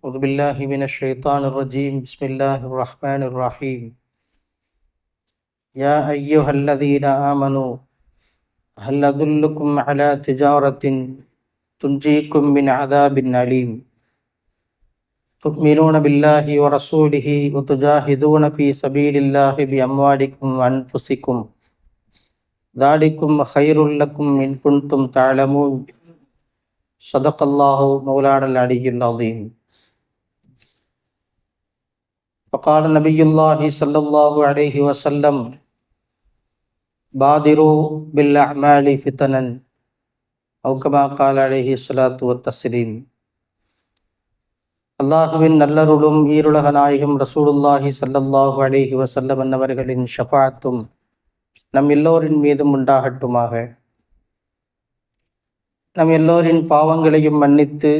أعوذ بالله من الشيطان الرجيم. بسم الله الرحمن الرحيم. يا أيها الذين آمنوا هل أدلكم على تجارة تنجيكم من عذاب أليم؟ تؤمنون بالله ورسوله وتجاهدون في سبيل الله بأموالكم وأنفسكم. ذلكم خير لكم إن كنتم تعلمون. صدق الله مولانا العلي العظيم. فقال نبي الله صلى الله عليه وسلم بادروا بالأعمال فتنا أو كما قال عليه الصلاة والتسليم அல்லாஹுவின் நல்லருளும் ஈருலக நாயகம் ரசூலுல்லாஹி சல்லல்லாஹு அலைஹி வசல்லம் அன்னவர்களின் ஷஃபாத்தும் நம் எல்லோரின் மீதும் உண்டாகட்டுமாக நம் எல்லோரின் பாவங்களையும் மன்னித்து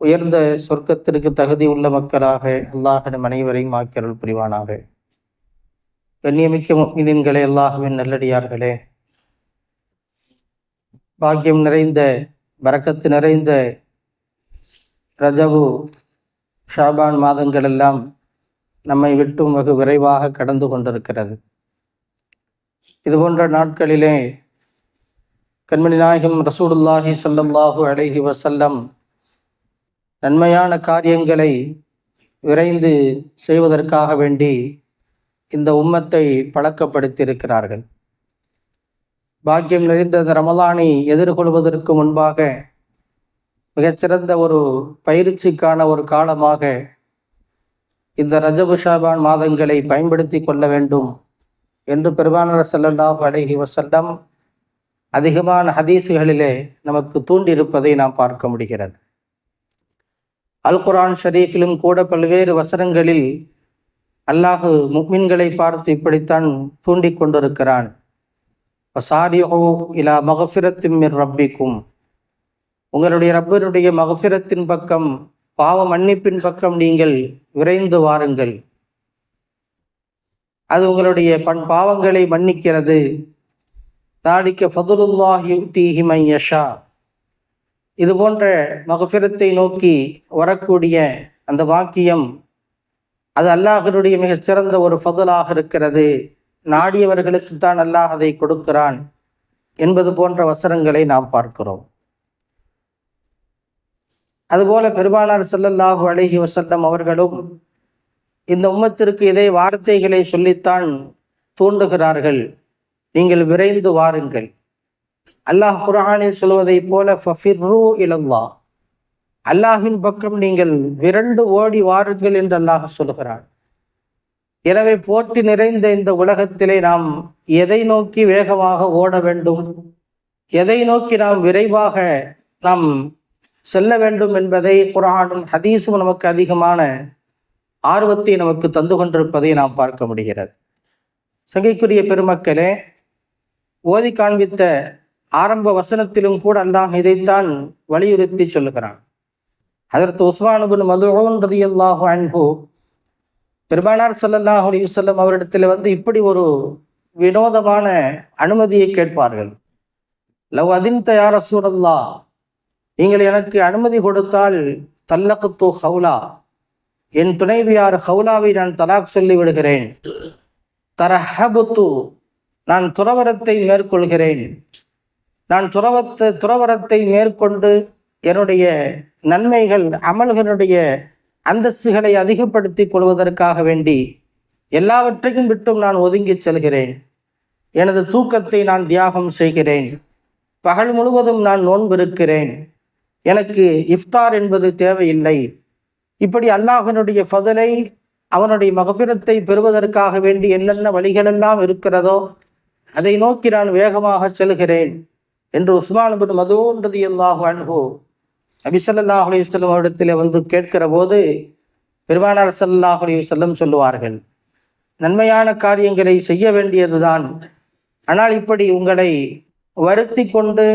உயர்ந்த சொர்க்கத்திற்கு தகுதி உள்ள மக்களாக அல்லாஹிடம் அனைவரையும் ஆக்கியருள் புரிவானாக. கண்ணியமிக்க முக்மினின்களே அல்லாஹுவின் நல்லடியார்களே. பாக்கியம் நிறைந்த வரக்கத்து நிறைந்த ரஜவு ஷாபான் மாதங்கள் எல்லாம் நம்மை விட்டும் வெகு விரைவாக கடந்து கொண்டிருக்கிறது. இது போன்ற நாட்களிலே கண்மணி நாயகம் ரசூடுல்லாஹி சல்லல்லாஹு அலஹி வசல்லம் நன்மையான காரியங்களை விரைந்து செய்வதற்காக வேண்டி இந்த உம்மத்தை பழக்கப்படுத்தியிருக்கிறார்கள். பாக்கியம் நிறைந்த ரமலானை எதிர்கொள்வதற்கு முன்பாக மிகச்சிறந்த ஒரு பயிற்சிக்கான ஒரு காலமாக இந்த ரஜபு ஷாபான் மாதங்களை பயன்படுத்தி கொள்ள வேண்டும் என்று பெருமானார் செல்லல்லாஹு அலைஹி வசல்லம் அதிகமான ஹதீசுகளிலே நமக்கு தூண்டியிருப்பதை நாம் பார்க்க முடிகிறது. அல் குரான் ஷரீஃபிலும் கூட பல்வேறு வசனங்களில் அல்லாஹு முக்மின்களை பார்த்து இப்படித்தான் தூண்டி கொண்டிருக்கிறான். வசாரியோ இலா மகஃபிரத்தின் ரப்பிக்கும். உங்களுடைய ரப்பருடைய மகஃபிரத்தின் பக்கம் பாவ மன்னிப்பின் பக்கம் நீங்கள் விரைந்து வாருங்கள். அது உங்களுடைய பண் பாவங்களை மன்னிக்கிறது. தாடிக்க ஃபதுலுல்லாஹ் தீஹி மையஷா. இது போன்ற மகபிரத்தை நோக்கி வரக்கூடிய அந்த வாக்கியம் அது அல்லாஹனுடைய மிகச்சிறந்த ஒரு ஃபதுலாக இருக்கிறது. நாடியவர்களுக்கு தான் அல்லாஹ் அதை கொடுக்கிறான் என்பது போன்ற வசனங்களை நாம் பார்க்கிறோம். அதுபோல பெருமானார் செல்லல்லாஹு அழகி வசல்லம் அவர்களும் இந்த உம்மத்திற்கு இதே வார்த்தைகளை சொல்லித்தான் தூண்டுகிறார்கள். நீங்கள் விரைந்து வாருங்கள். அல்லாஹ் குரானில் சொல்வதைப் போல இலல்லா அல்லாஹின் பக்கம் நீங்கள் விரண்டு ஓடி வாருங்கள் என்று அல்லாஹ் சொல்கிறான். எனவே போட்டி நிறைந்த இந்த உலகத்திலே நாம் எதை நோக்கி வேகமாக ஓட வேண்டும்? எதை நோக்கி நாம் விரைவாக நாம் செல்ல வேண்டும் என்பதை குரானும் ஹதீஸும் நமக்கு அதிகமான ஆர்வத்தை நமக்கு தந்து கொண்டிருப்பதை நாம் பார்க்க முடிகிறது. சங்கைக்குரிய பெருமக்களே ஓதி காண்பித்த ஆரம்ப வசனத்திலும் கூட அல்லாஹ் இதைத்தான் வலியுறுத்தி சொல்லுகிறான். அதற்கு உஸ்மானுபின் மதுரோன் ரதி அல்லாஹு அன்பு பெருமானார் சல்லல்லாஹ் அலிவல்லம் அவரிடத்தில் வந்து இப்படி ஒரு வினோதமான அனுமதியை கேட்பார்கள். லவ் அதின் தயார சூழல்லா நீங்கள் எனக்கு அனுமதி கொடுத்தால் தல்லகத்து ஹவுலா என் துணைவியார் ஹவுலாவை நான் தலாக் சொல்லி விடுகிறேன் தரஹபுத்து நான் துறவரத்தை மேற்கொள்கிறேன். நான் துறவத்தை துறவரத்தை மேற்கொண்டு என்னுடைய நன்மைகள் அமல்களுடைய அந்தஸ்துகளை அதிகப்படுத்தி கொள்வதற்காக வேண்டி எல்லாவற்றையும் விட்டும் நான் ஒதுங்கி செல்கிறேன். எனது தூக்கத்தை நான் தியாகம் செய்கிறேன். பகல் முழுவதும் நான் நோன்பிருக்கிறேன் எனக்கு இஃப்தார் என்பது தேவையில்லை. இப்படி அல்லாஹனுடைய ஃபதலை அவனுடைய மகபிரத்தை பெறுவதற்காக வேண்டி என்னென்ன வழிகளெல்லாம் இருக்கிறதோ அதை நோக்கி நான் வேகமாக செல்கிறேன். என்று உஸ்மான் பின் மதோன்றது அல்லாஹு அன்ஹு நபிசல்லாஹ் அலி வல்லம் வந்து கேட்கிற போது பெருமானார் சல்லாஹ் அலி வல்லம் சொல்லுவார்கள் நன்மையான காரியங்களை செய்ய வேண்டியதுதான். ஆனால் இப்படி உங்களை வருத்தி கொண்டு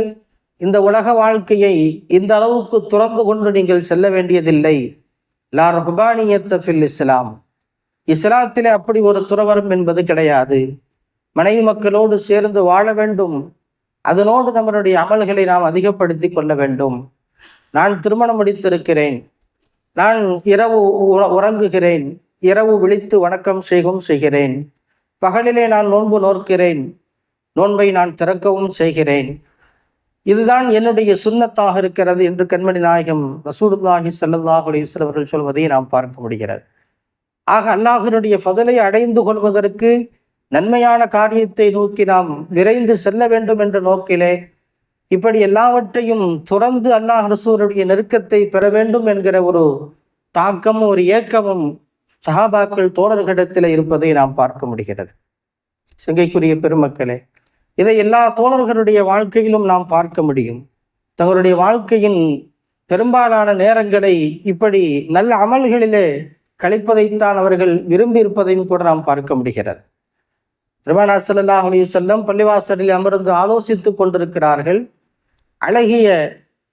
இந்த உலக வாழ்க்கையை இந்த அளவுக்கு துறந்து கொண்டு நீங்கள் செல்ல வேண்டியதில்லை. லா ரஹ்பானியத்த ஃபில் இஸ்லாம். இஸ்லாத்திலே அப்படி ஒரு துறவரம் என்பது கிடையாது. மனைவி மக்களோடு சேர்ந்து வாழ வேண்டும் அதனோடு நம்மளுடைய அமல்களை நாம் அதிகப்படுத்தி கொள்ள வேண்டும். நான் திருமணம் முடித்திருக்கிறேன். நான் இரவு உறங்குகிறேன். இரவு விழித்து வணக்கம் செய்கவும் செய்கிறேன். பகலிலே நான் நோன்பு நோக்கிறேன் நோன்பை நான் திறக்கவும் செய்கிறேன். இதுதான் என்னுடைய சுன்னத்தாக இருக்கிறது என்று கண்மணி நாயகம் ரசூலுல்லாஹி ஸல்லல்லாஹு அலைஹி அவர்கள் சொல்வதை நாம் பார்க்க முடிகிறது. ஆக அல்லாஹினுடைய பதிலை அடைந்து கொள்வதற்கு நன்மையான காரியத்தை நோக்கி நாம் விரைந்து செல்ல வேண்டும் என்ற நோக்கிலே இப்படி எல்லாவற்றையும் துறந்து அல்லாஹ் ரசூருடைய நெருக்கத்தை பெற வேண்டும் என்கிற ஒரு தாக்கமும் ஒரு ஏக்கமும் சஹாபாக்கள் தோழர்களிடத்தில் இருப்பதை நாம் பார்க்க முடிகிறது. சிங்கைக்குரிய பெருமக்களே இதை எல்லா தோழர்களுடைய வாழ்க்கையிலும் நாம் பார்க்க முடியும். தங்களுடைய வாழ்க்கையின் பெரும்பாலான நேரங்களை இப்படி நல்ல அமல்களிலே கழிப்பதைத்தான் அவர்கள் விரும்பி இருப்பதையும் கூட நாம் பார்க்க முடிகிறது. திருமணா ஸல்லல்லாஹு அலைஹி வஸல்லம் பள்ளிவாசலில் அமர்ந்து ஆலோசித்துக் கொண்டிருக்கிறார்கள். அழகிய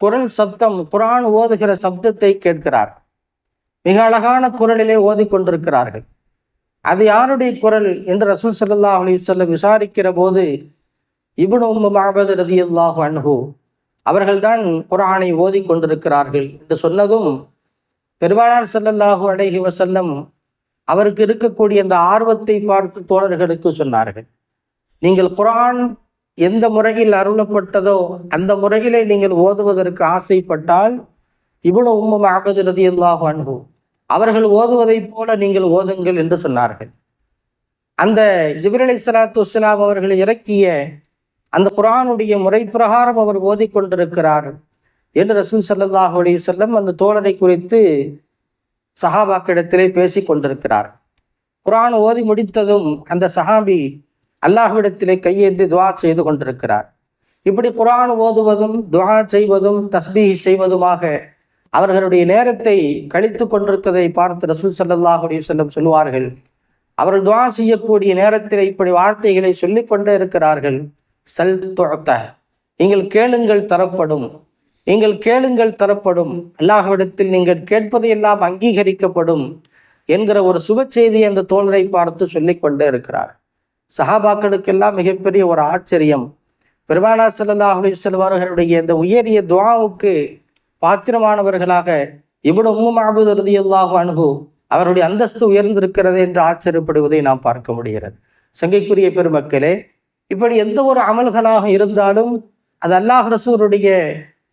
குரல் சப்தம் குரான் ஓதுகிற சப்தத்தை கேட்கிறார். மிக அழகான குரலிலே ஓதிக்கொண்டிருக்கிறார்கள் அது யாருடைய குரல் என்று ரசூல் ஸல்லல்லாஹு அலைஹி வஸல்லம் விசாரிக்கிற போது இப்னு உம்மு ரதி அல்லாஹ் அன்ஹு அவர்கள்தான் குரானை ஓதிக் கொண்டிருக்கிறார்கள் என்று சொன்னதும் பெருமானார் ஸல்லல்லாஹு அலைஹி வசல்லம் அவருக்கு இருக்கக்கூடிய அந்த ஆர்வத்தை பார்த்து தோழர்களுக்கு சொன்னார்கள். நீங்கள் குரான் எந்த முறையில் அருளப்பட்டதோ அந்த முறையிலே நீங்கள் ஓதுவதற்கு ஆசைப்பட்டால் இப்னு உம்மு மஅபத் ரதியல்லாஹு அன்ஹு அவர்கள் ஓதுவதைப் போல நீங்கள் ஓதுங்கள் என்று சொன்னார்கள். அந்த ஜிபிரலி சலாத்து வஸ்ஸலாம் அவர்கள் இறக்கிய அந்த குரானுடைய முறை பிரகாரம் அவர் ஓதிக்கொண்டிருக்கிறார் என்று ரசூல் சல்லாஹ் அலி செல்லம் அந்த தோழரை குறித்து சஹாபாக்கிடத்திலே பேசிக் கொண்டிருக்கிறார் குரான் ஓதி முடித்ததும் அந்த சஹாபி அல்லாஹ்விடத்திலே கையேந்தி துவா செய்து கொண்டிருக்கிறார். இப்படி குரான் ஓதுவதும் துவா செய்வதும் தஸ்பீஹ் செய்வதுமாக அவர்களுடைய நேரத்தை கழித்து கொண்டிருப்பதை பார்த்து ரசூல் ஸல்லல்லாஹு செல்லம் சொல்லுவார்கள். அவர்கள் துவா செய்யக்கூடிய நேரத்தில் இப்படி வார்த்தைகளை சொல்லிக் கொண்டே இருக்கிறார்கள். சல் தொடத்த நீங்கள் கேளுங்கள் தரப்படும். நீங்கள் கேளுங்கள் தரப்படும். அல்லாஹ்விடத்தில் நீங்கள் கேட்பதையெல்லாம் அங்கீகரிக்கப்படும் என்கிற ஒரு சுப செய்தியை அந்த தோழரை பார்த்து சொல்லிக் கொண்டே இருக்கிறார். சஹாபாக்களுக்கெல்லாம் மிகப்பெரிய ஒரு ஆச்சரியம். பெருமானா ஸல்லல்லாஹு செல்வார்களுடைய அவர்களுடைய இந்த உயரிய துவாவுக்கு பாத்திரமானவர்களாக இவ்வளவு உம்மு மஅபூத் ரலியல்லாஹு அன்ஹு அவருடைய அந்தஸ்து உயர்ந்திருக்கிறது என்று ஆச்சரியப்படுவதை நாம் பார்க்க முடிகிறது. சங்கைக்குரிய பெருமக்களே இப்படி எந்த ஒரு அமல்களாக இருந்தாலும் அது அல்லாஹ் ரசூருடைய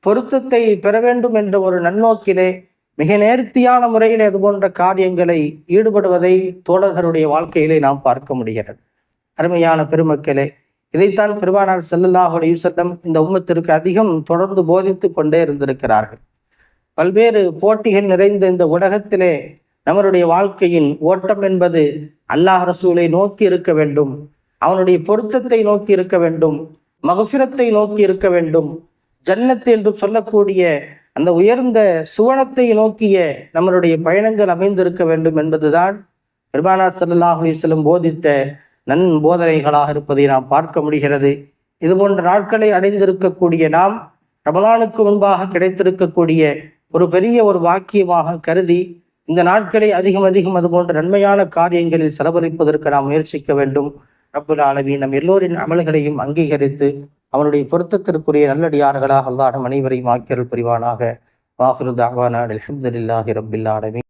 பொருத்தத்தை பெற வேண்டும் என்ற ஒரு நன்னோக்கிலே மிக நேர்த்தியான முறையில் அது போன்ற காரியங்களை ஈடுபடுவதை தோழர்களுடைய வாழ்க்கையிலே நாம் பார்க்க முடிகிறது. அருமையான பெருமக்களே இதைத்தான் பெருமானார் செல்லல்லாஹுடைய செல்லம் இந்த உம்மத்திற்கு அதிகம் தொடர்ந்து போதித்து கொண்டே இருந்திருக்கிறார்கள். பல்வேறு போட்டிகள் நிறைந்த இந்த உலகத்திலே நம்மளுடைய வாழ்க்கையின் ஓட்டம் என்பது அல்லாஹ் ரசூலை நோக்கி இருக்க வேண்டும் அவனுடைய பொருத்தத்தை நோக்கி இருக்க வேண்டும் மகஃபிரத்தை நோக்கி இருக்க வேண்டும் ஜன்னத்து என்று சொல்லக்கூடிய அந்த உயர்ந்த சுவனத்தை நோக்கிய நம்மளுடைய பயணங்கள் அமைந்திருக்க வேண்டும் என்பதுதான் பெருமானா ஸல்லல்லாஹு செல்லும் போதித்த நன் போதனைகளாக இருப்பதை நாம் பார்க்க முடிகிறது. இது போன்ற நாட்களை அடைந்திருக்கக்கூடிய நாம் ரமலானுக்கு முன்பாக கிடைத்திருக்கக்கூடிய ஒரு பெரிய ஒரு வாக்கியமாக கருதி இந்த நாட்களை அதிகம் அதிகம் அது போன்ற நன்மையான காரியங்களில் செலவழிப்பதற்கு நாம் முயற்சிக்க வேண்டும். ரப்புல் ஆலமீன் நம் எல்லோரின் அமல்களையும் அங்கீகரித்து அவனுடைய பொருத்தத்திற்குரிய நல்லடியார்களாக அல்லாடம் அனைவரையும் ஆக்கியல் புரிவானாக. வாகுரு தாவானா அலமதுல்லாஹி ரப்பில் ஆலமீன்.